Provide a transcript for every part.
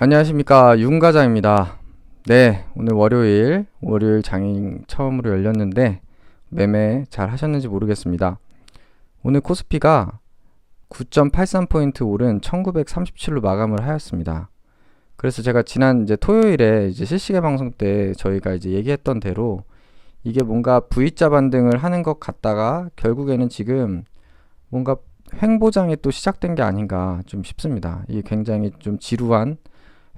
안녕하십니까 윤과장입니다. 네 오늘 월요일 월요일 장이 처음으로 열렸는데 매매 잘 하셨는지 모르겠습니다. 오늘 코스피가 9.83포인트 오른 1937로 마감을 하였습니다. 그래서 제가 지난 이제 토요일에 이제 실시간 방송 때 저희가 이제 얘기했던 대로 이게 뭔가 V자 반등을 하는 것 같다가 결국에는 지금 뭔가 횡보장이 또 시작된 게 아닌가 좀 싶습니다. 이게 굉장히 좀 지루한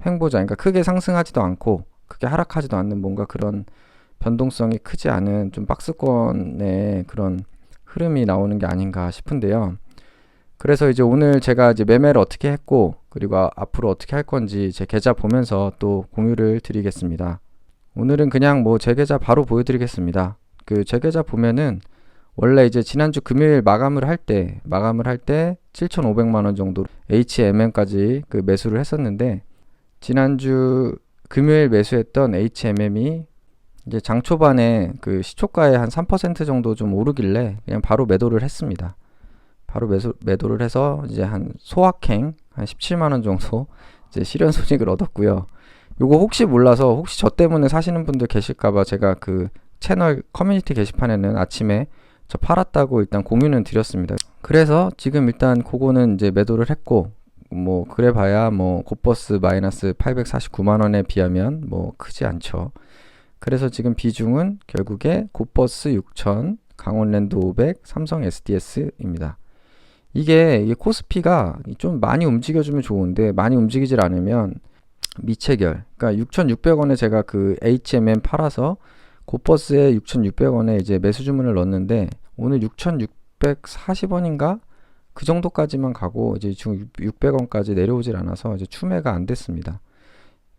횡보장, 그러니까 크게 상승하지도 않고 크게 하락하지도 않는 뭔가 그런 변동성이 크지 않은 좀 박스권의 그런 흐름이 나오는 게 아닌가 싶은데요. 그래서 이제 오늘 제가 이제 매매를 어떻게 했고 그리고 아- 앞으로 어떻게 할 건지 제 계좌 보면서 또 공유를 드리겠습니다. 오늘은 그냥 뭐 제 계좌 바로 보여드리겠습니다. 그 제 계좌 보면은 원래 이제 지난주 금요일 마감을 할 때 마감을 할 때 7,500만 원 정도 HMM까지 그 매수를 했었는데 지난주 금요일 매수했던 HMM이 이제 장 초반에 그 시초가의 한3% 정도 좀 오르길래 그냥 바로 매도를 했습니다. 바로 매수, 매도를 해서 이제 한 소확행 한 17만 원 정도 이제 실현 소식을 얻었고요. 요거 혹시 몰라서 혹시 저 때문에 사시는 분들 계실까봐 제가 그 채널 커뮤니티 게시판에는 아침에 저 팔았다고 일단 공유는 드렸습니다. 그래서 지금 일단 그거는 이제 매도를 했고 뭐 그래 봐야 뭐 곧버스 마이너스 849만 원에 비하면 뭐 크지 않죠. 그래서 지금 비중은 결국에 곧버스 6000, 강원랜드 500, 삼성 SDS입니다. 이게, 이게 코스피가 좀 많이 움직여주면 좋은데 많이 움직이질 않으면 미체결. 그러니까 6,600원에 제가 그 HMM 팔아서 곧버스에 6,600원에 이제 매수 주문을 넣었는데 오늘 6,640원인가 그 정도까지만 가고 이제 지금 600원까지 내려오질 않아서 이제 추매가 안 됐습니다.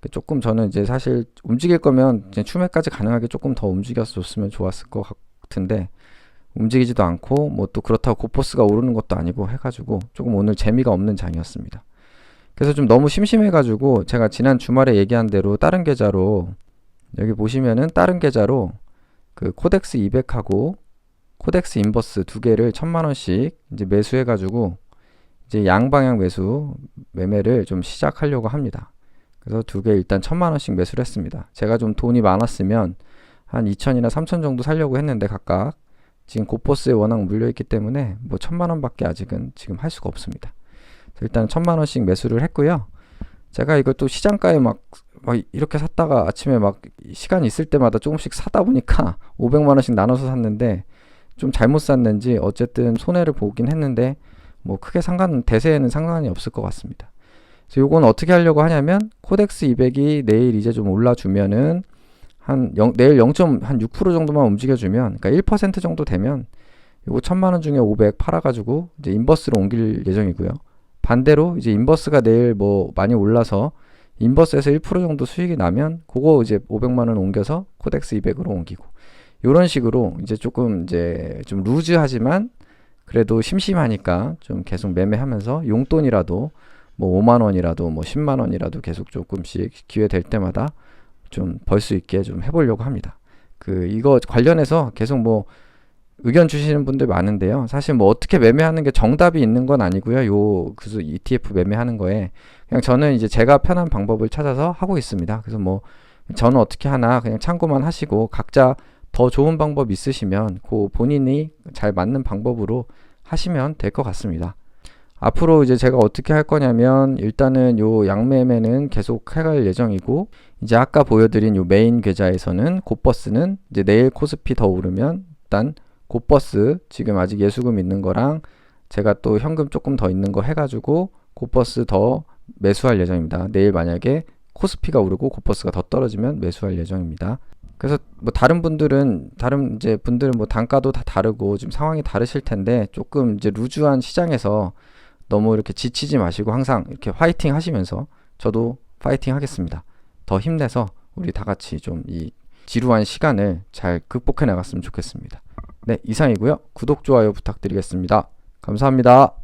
그 조금 저는 이제 사실 움직일 거면 이제 추매까지 가능하게 조금 더 움직여서 줬으면 좋았을 것 같은데 움직이지도 않고 뭐 또 그렇다고 고포스가 오르는 것도 아니고 해가지고 조금 오늘 재미가 없는 장이었습니다. 그래서 좀 너무 심심해가지고 제가 지난 주말에 얘기한 대로 다른 계좌로 여기 보시면은 다른 계좌로 그 코덱스 200하고 코덱스 인버스 두 개를 천만 원씩 이제 매수해 가지고 이제 양방향 매수 매매를 좀 시작하려고 합니다. 그래서 두 개 일단 천만 원씩 매수를 했습니다. 제가 좀 돈이 많았으면 한 2천이나 3천 정도 살려고 했는데 각각 지금 고포스에 워낙 물려 있기 때문에 뭐 천만 원밖에 아직은 지금 할 수가 없습니다. 일단 천만 원씩 매수를 했고요. 제가 이걸 또 시장가에 막, 막 이렇게 샀다가 아침에 막 시간 있을 때마다 조금씩 사다 보니까 500만 원씩 나눠서 샀는데 좀 잘못 샀는지 어쨌든 손해를 보긴 했는데 뭐 크게 상관 대세에는 상관이 없을 것 같습니다. 그래서 요건 어떻게 하려고 하냐면 코덱스 200이 내일 이제 좀 올라주면은 한 0, 내일 0.6% 정도만 움직여주면 그러니까 1% 정도 되면 요거 천만 원 중에 500 팔아가지고 이제 인버스로 옮길 예정이고요. 반대로 이제 인버스가 내일 뭐 많이 올라서 인버스에서 1% 정도 수익이 나면 그거 이제 500만 원 옮겨서 코덱스 200으로 옮기고 이런 식으로 이제 조금 이제 좀 루즈하지만 그래도 심심하니까 좀 계속 매매하면서 용돈이라도 뭐 5만 원이라도 뭐 10만 원이라도 계속 조금씩 기회 될 때마다 좀 벌 수 있게 좀 해보려고 합니다. 그 이거 관련해서 계속 뭐 의견 주시는 분들 많은데요. 사실 뭐 어떻게 매매하는 게 정답이 있는 건 아니고요. 요 그수 ETF 매매하는 거에 그냥 저는 이제 제가 편한 방법을 찾아서 하고 있습니다. 그래서 뭐 저는 어떻게 하나 그냥 참고만 하시고 각자 더 좋은 방법 있으시면 그 본인이 잘 맞는 방법으로 하시면 될 것 같습니다. 앞으로 이제 제가 어떻게 할 거냐면 일단은 요 양매매는 계속 해갈 예정이고 이제 아까 보여드린 요 메인 계좌에서는 곧버스는 이제 내일 코스피 더 오르면 일단 곧버스 지금 아직 예수금 있는 거랑 제가 또 현금 조금 더 있는 거 해가지고 곧버스 더 매수할 예정입니다. 내일 만약에 코스피가 오르고 곧버스가 더 떨어지면 매수할 예정입니다. 그래서 뭐 다른 분들은 다른 이제 분들은 뭐 단가도 다 다르고 지금 상황이 다르실 텐데 조금 이제 루즈한 시장에서 너무 이렇게 지치지 마시고 항상 이렇게 화이팅 하시면서 저도 파이팅 하겠습니다. 더 힘내서 우리 다 같이 좀 이 지루한 시간을 잘 극복해 나갔으면 좋겠습니다. 네, 이상이고요. 구독, 좋아요 부탁드리겠습니다. 감사합니다.